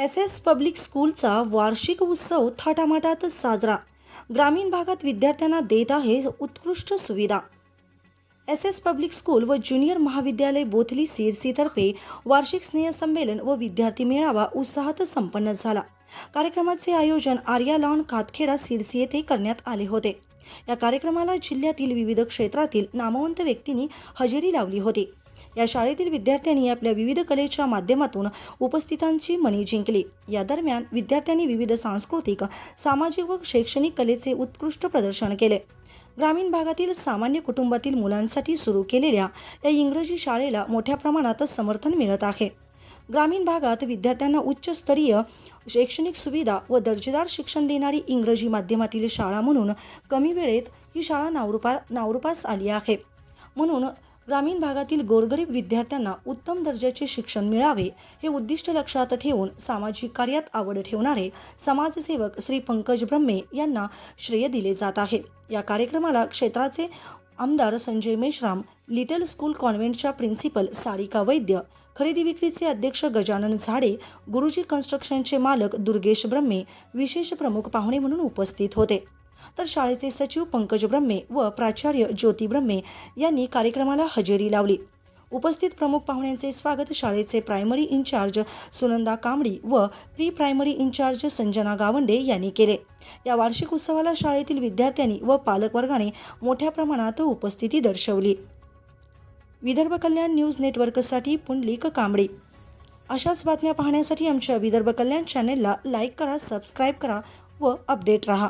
S S public स्कूलचा वार्षिक उत्सव थाटामाटातच साजरा. ग्रामीण भागात विद्यार्थ्यांना देत आहे उत्कृष्ट सुविधा. एस एस पब्लिक स्कूल व ज्युनियर महाविद्यालय बोथली सिरसीतर्फे वार्षिक स्नेहसंमेलन व विद्यार्थी मेळावा उत्साहात संपन्न झाला. कार्यक्रमाचे आयोजन आर्या लॉन कातखेडा सिरसी येथे करण्यात आले होते. या कार्यक्रमाला जिल्ह्यातील विविध क्षेत्रातील नामवंत व्यक्तींनी हजेरी लावली होती. या शाळेतील विद्यार्थ्यांनी आपल्या विविध कलेच्या माध्यमातून उपस्थितांची मने जिंकली. या दरम्यान विद्यार्थ्यांनी विविध सांस्कृतिक सामाजिक व शैक्षणिक कलेचे उत्कृष्ट प्रदर्शन केले. ग्रामीण भागातील सामान्य कुटुंबातील मुलांसाठी सुरू केलेल्या या इंग्रजी शाळेला मोठ्या प्रमाणात समर्थन मिळत आहे. ग्रामीण भागात विद्यार्थ्यांना उच्चस्तरीय शैक्षणिक सुविधा व दर्जेदार शिक्षण देणारी इंग्रजी माध्यमातील शाळा म्हणून कमी वेळेत ही शाळा नावरूपा नावरूपास आली आहे. म्हणून ग्रामीण भागातील गोरगरीब विद्यार्थ्यांना उत्तम दर्जाचे शिक्षण मिळावे हे उद्दिष्ट लक्षात ठेवून सामाजिक कार्यात आवड ठेवणारे समाजसेवक श्री पंकज ब्रह्मे यांना श्रेय दिले जात आहे. या कार्यक्रमाला क्षेत्राचे आमदार संजय मेश्राम लिटल स्कूल कॉन्व्हेंटच्या प्रिन्सिपल सारिका वैद्य खरेदी विक्रीचे अध्यक्ष गजानन झाडे गुरुजी कन्स्ट्रक्शनचे मालक दुर्गेश ब्रह्मे विशेष प्रमुख पाहुणे म्हणून उपस्थित होते. तर शाळेचे सचिव पंकज ब्रह्मे व प्राचार्य ज्योती ब्रह्मे यांनी कार्यक्रमाला हजेरी लावली. उपस्थित प्रमुख पाहुण्यांचे स्वागत शाळेचे प्रायमरी इन्चार्ज सुनंदा कांबडी व pre primary incharge Sanjana Gawande यांनी केले. या वार्षिक उत्सवाला शाळेतील विद्यार्थ्यांनी व पालकवर्गाने मोठ्या प्रमाणात उपस्थिती दर्शवली. विदर्भ कल्याण न्यूज नेटवर्कसाठी पुंडलिक कांबडी अशाच बातम्या पाहण्यासाठी आमच्या विदर्भ कल्याण चॅनेलला लाईक करा सबस्क्राईब करा व अपडेट रहा.